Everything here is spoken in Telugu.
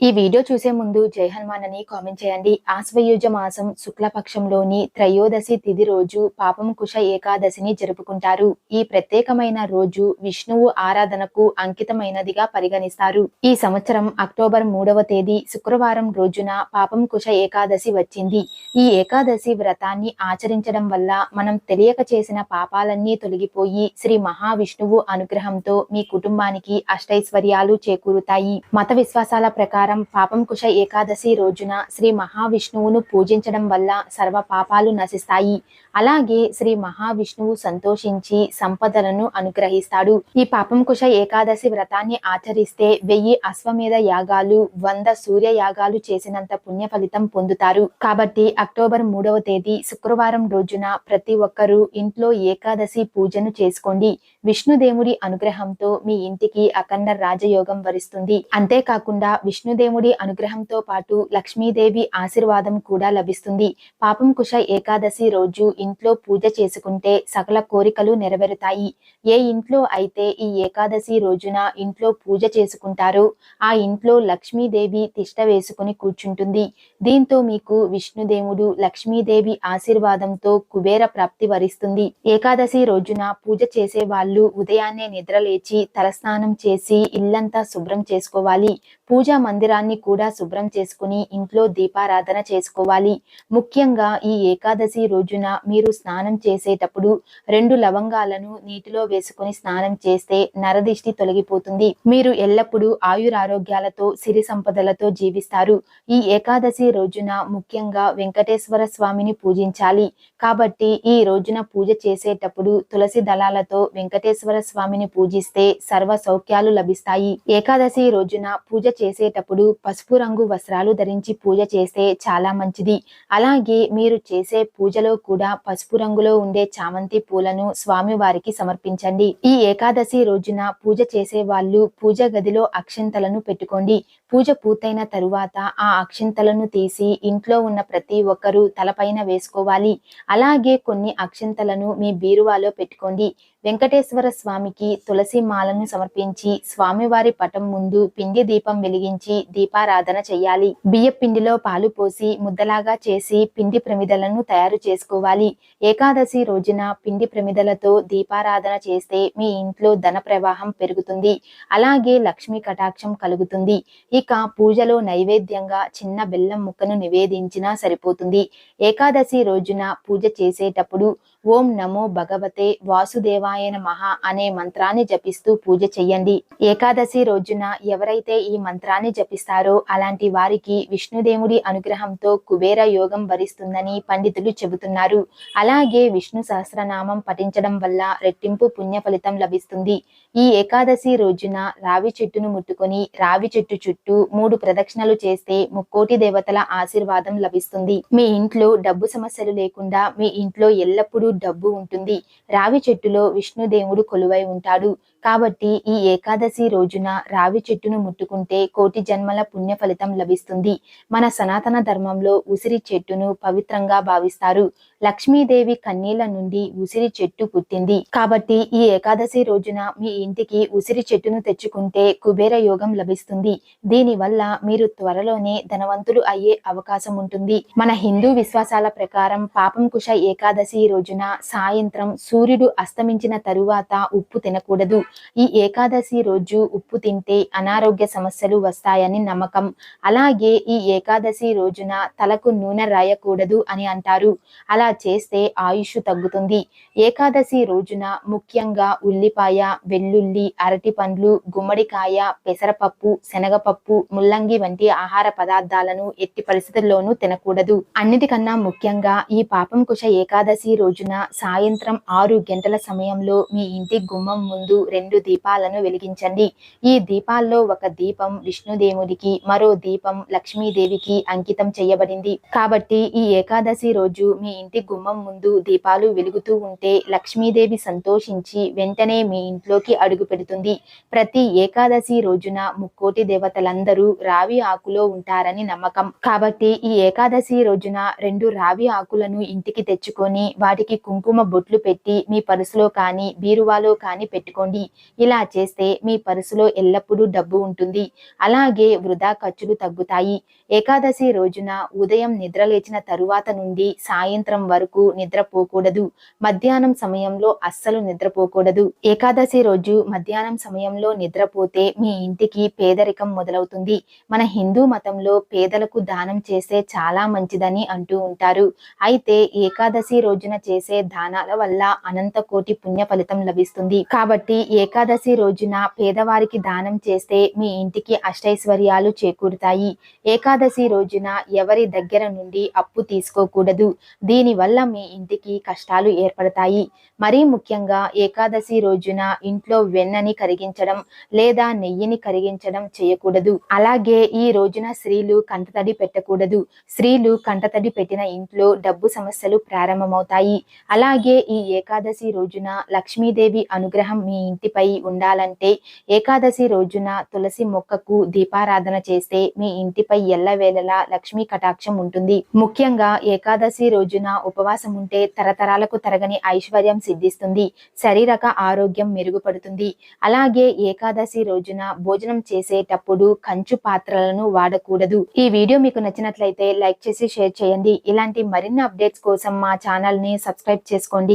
ఈ వీడియో చూసే ముందు జై హనుమాన్ అని కామెంట్ చేయండి. ఆశ్వయుజ మాసం శుక్లపక్షంలోని త్రయోదశి తిథి రోజు పాపం కుశ ఏకాదశిని జరుపుకుంటారు. ఈ ప్రత్యేకమైన రోజు విష్ణువు ఆరాధనకు అంకితమైనదిగా పరిగణిస్తారు. ఈ సంవత్సరం అక్టోబర్ మూడవ తేదీ శుక్రవారం రోజున పాపం కుశ ఏకాదశి వచ్చింది. ఈ ఏకాదశి వ్రతాన్ని ఆచరించడం వల్ల మనం తెలియక చేసిన పాపాలన్నీ తొలగిపోయి శ్రీ మహావిష్ణువు అనుగ్రహంతో మీ కుటుంబానికి అష్టైశ్వర్యాలు చేకూరుతాయి. మత విశ్వాసాల ప్రకారం పాపం పాపంకుశ ఏకాదశి రోజున శ్రీ మహావిష్ణువును పూజించడం వల్ల సర్వ పాపాలు నశిస్తాయి. అలాగే శ్రీ మహావిష్ణువు సంతోషించి సంపదలను అనుగ్రహిస్తాడు. ఈ పాపంకుశ ఏకాదశి వ్రతాన్ని ఆచరిస్తే వెయ్యి అశ్వమేధ యాగాలు వంద సూర్య యాగాలు చేసినంత పుణ్య ఫలితం పొందుతారు. కాబట్టి అక్టోబర్ మూడవ తేదీ శుక్రవారం రోజున ప్రతి ఒక్కరూ ఇంట్లో ఏకాదశి పూజను చేసుకోండి. విష్ణుదేవుడి అనుగ్రహంతో మీ ఇంటికి అఖండ రాజయోగం వరిస్తుంది. అంతేకాకుండా విష్ణుదేవుడి అనుగ్రహంతో పాటు లక్ష్మీదేవి ఆశీర్వాదం కూడా లభిస్తుంది. పాపం కుశ ఏకాదశి రోజు ఇంట్లో పూజ చేసుకుంటే సకల కోరికలు నెరవేరుతాయి. ఏ ఇంట్లో అయితే ఈ ఏకాదశి రోజున ఇంట్లో పూజ చేసుకుంటారో ఆ ఇంట్లో లక్ష్మీదేవి తిష్ట వేసుకుని కూర్చుంటుంది. దీంతో మీకు విష్ణుదేవుడు లక్ష్మీదేవి ఆశీర్వాదంతో కుబేర ప్రాప్తి వరిస్తుంది. ఏకాదశి రోజున పూజ చేసే వాళ్ళు ఉదయాన్నే నిద్రలేచి తలస్నానం చేసి ఇల్లంతా శుభ్రం చేసుకోవాలి. పూజా మందిరాన్ని కూడా శుభ్రం చేసుకుని ఇంట్లో దీపారాధన చేసుకోవాలి. ముఖ్యంగా ఈ ఏకాదశి రోజున మీరు స్నానం చేసేటప్పుడు రెండు లవంగాలను నీటిలో వేసుకుని స్నానం చేస్తే నరదిష్టి తొలగిపోతుంది. మీరు ఎల్లప్పుడూ ఆయురారోగ్యాలతో సిరి సంపదలతో జీవిస్తారు. ఈ ఏకాదశి రోజున ముఖ్యంగా వెంకటేశ్వర స్వామిని పూజించాలి. కాబట్టి ఈ రోజున పూజ చేసేటప్పుడు తులసి దళాలతో వెంకటేశ్వర స్వామిని పూజిస్తే సర్వ సౌఖ్యాలు లభిస్తాయి. ఏకాదశి రోజున పూజ చేసేటప్పుడు పసుపు రంగు వస్త్రాలు ధరించి పూజ చేస్తే చాలా మంచిది. అలాగే మీరు చేసే పూజలో కూడా పసుపు రంగులో ఉండే చామంతి పూలను స్వామి వారికి సమర్పించండి. ఈ ఏకాదశి రోజున పూజ చేసే వాళ్ళు పూజ గదిలో అక్షంతలను పెట్టుకోండి. పూజ పూర్తయిన తరువాత ఆ అక్షంతలను తీసి ఇంట్లో ఉన్న ప్రతి ఒక్కరూ తలపైన వేసుకోవాలి. అలాగే కొన్ని అక్షంతలను మీ బీరువాలో పెట్టుకోండి. వెంకటేశ్వర స్వామికి తులసి మాలను సమర్పించి స్వామివారి పటం ముందు పిండి దీపం వెలిగించి దీపారాధన చేయాలి బియ్య పిండిలో పాలు పోసి ముద్దలాగా చేసి పిండి ప్రమిదలను తయారు చేసుకోవాలి. ఏకాదశి రోజున పిండి ప్రమిదలతో దీపారాధన చేస్తే మీ ఇంట్లో ధన ప్రవాహం పెరుగుతుంది. అలాగే లక్ష్మీ కటాక్షం కలుగుతుంది. ఇక పూజలో నైవేద్యంగా చిన్న బెల్లం ముక్కను నివేదించినా సరిపోతుంది. ఏకాదశి రోజున పూజ చేసేటప్పుడు ఓం నమో భగవతే వాసుదేవాయ నమః అనే మంత్రాన్ని జపిస్తూ పూజ చెయ్యండి. ఏకాదశి రోజున ఎవరైతే ఈ మంత్రాన్ని జపిస్తారో అలాంటి వారికి విష్ణుదేవుడి అనుగ్రహంతో కుబేర యోగం భరిస్తుందని పండితులు చెబుతున్నారు. అలాగే విష్ణు సహస్రనామం పఠించడం వల్ల రెట్టింపు పుణ్య ఫలితం లభిస్తుంది. ఈ ఏకాదశి రోజున రావి చెట్టును ముట్టుకొని రావి చెట్టు చుట్టూ మూడు ప్రదక్షిణలు చేస్తే ముక్కోటి దేవతల ఆశీర్వాదం లభిస్తుంది. మీ ఇంట్లో డబ్బు సమస్యలు లేకుండా మీ ఇంట్లో ఎల్లప్పుడూ డబ్బు ఉంటుంది. రావి చెట్టులో విష్ణుదేవుడు కొలువై ఉంటాడు. కాబట్టి ఈ ఏకాదశి రోజున రావి చెట్టును ముట్టుకుంటే కోటి జన్మల పుణ్య ఫలితం లభిస్తుంది. మన సనాతన ధర్మంలో ఉసిరి చెట్టును పవిత్రంగా భావిస్తారు. లక్ష్మీదేవి కన్నీళ్ళ నుండి ఉసిరి చెట్టు పుట్టింది. కాబట్టి ఈ ఏకాదశి రోజున మీ ఇంటికి ఉసిరి చెట్టును తెచ్చుకుంటే కుబేర యోగం లభిస్తుంది. దీని వల్ల మీరు త్వరలోనే ధనవంతులు అయ్యే అవకాశం ఉంటుంది. మన హిందూ విశ్వాసాల ప్రకారం పాపం కుష ఏకాదశి రోజున సాయంత్రం సూర్యుడు అస్తమించిన తరువాత ఉప్పు తినకూడదు. ఈ ఏకాదశి రోజు ఉప్పు తింటే అనారోగ్య సమస్యలు వస్తాయని నమ్మకం. అలాగే ఈ ఏకాదశి రోజున తలకు నూనె రాయకూడదు అని అంటారు. అలా చేస్తే ఆయుష్ తగ్గుతుంది. ఏకాదశి రోజున ముఖ్యంగా ఉల్లిపాయ వెల్లుల్లి అరటి పండ్లు గుమ్మడికాయ పెసరపప్పు శనగపప్పు ముల్లంగి వంటి ఆహార పదార్థాలను ఎట్టి పరిస్థితుల్లోనూ తినకూడదు. అన్నిటికన్నా ముఖ్యంగా ఈ పాపం కుశ ఏకాదశి రోజున సాయంత్రం ఆరు గంటల సమయంలో మీ ఇంటి గుమ్మం ముందు రెండు దీపాలను వెలిగించండి. ఈ దీపాల్లో ఒక దీపం విష్ణుదేవుడికి మరో దీపం లక్ష్మీదేవికి అంకితం చేయబడింది. కాబట్టి ఈ ఏకాదశి రోజు మీ ఇంటి గుమ్మం ముందు దీపాలు వెలుగుతూ ఉంటే లక్ష్మీదేవి సంతోషించి వెంటనే మీ ఇంట్లోకి అడుగు పెడుతుంది. ప్రతి ఏకాదశి రోజున ముక్కోటి దేవతలందరూ రావి ఆకులో ఉంటారని నమ్మకం. కాబట్టి ఈ ఏకాదశి రోజున రెండు రావి ఆకులను ఇంటికి తెచ్చుకొని వాటికి కుంకుమ బొట్లు పెట్టి మీ పరుసులో కానీ బీరువాలో కానీ పెట్టుకోండి. ఇలా చేస్తే మీ పర్సులో ఎల్లప్పుడూ డబ్బు ఉంటుంది. అలాగే వృధా ఖర్చులు తగ్గుతాయి. ఏకాదశి రోజున ఉదయం నిద్ర లేచిన తరువాత నుండి సాయంత్రం వరకు నిద్రపోకూడదు. మధ్యాహ్నం సమయంలో అస్సలు నిద్రపోకూడదు. ఏకాదశి రోజు మధ్యాహ్నం సమయంలో నిద్రపోతే మీ ఇంటికి పేదరికం మొదలవుతుంది. మన హిందూ మతంలో పేదలకు దానం చేస్తే చాలా మంచిదని అంటూ ఉంటారు. అయితే ఏకాదశి రోజున చేసే దానాల వల్ల అనంత కోటి పుణ్య ఫలితం లభిస్తుంది. కాబట్టి ఏకాదశి రోజున పేదవారికి దానం చేస్తే మీ ఇంటికి అష్టైశ్వర్యాలు చేకూరుతాయి. ఏకాదశి రోజున ఎవరి దగ్గర నుండి అప్పు తీసుకోకూడదు. దీనివల్ల మీ ఇంటికి కష్టాలు ఏర్పడతాయి. మరీ ముఖ్యంగా ఏకాదశి రోజున ఇంట్లో వెన్నని కరిగించడం లేదా నెయ్యిని కరిగించడం చేయకూడదు. అలాగే ఈ రోజున స్త్రీలు కంటతడి పెట్టకూడదు. స్త్రీలు కంటతడి పెట్టిన ఇంట్లో డబ్బు సమస్యలు ప్రారంభమవుతాయి. అలాగే ఈ ఏకాదశి రోజున లక్ష్మీదేవి అనుగ్రహం మీ ఇంటి ఇంటిపై ఉండాలంటే ఏకాదశి రోజున తులసి మొక్కకు దీపారాధన చేస్తే మీ ఇంటిపై ఎల్లవేళలా లక్ష్మీ కటాక్షం ఉంటుంది. ముఖ్యంగా ఏకాదశి రోజున ఉపవాసం ఉంటే తరతరాలకు తరగని ఐశ్వర్యం సిద్ధిస్తుంది. శారీరక ఆరోగ్యం మెరుగుపడుతుంది. అలాగే ఏకాదశి రోజున భోజనం చేసేటప్పుడు కంచు పాత్రలను వాడకూడదు. ఈ వీడియో మీకు నచ్చినట్లయితే లైక్ చేసి షేర్ చేయండి. ఇలాంటి మరిన్ని అప్డేట్స్ కోసం మా ఛానల్ని సబ్స్క్రైబ్ చేసుకోండి.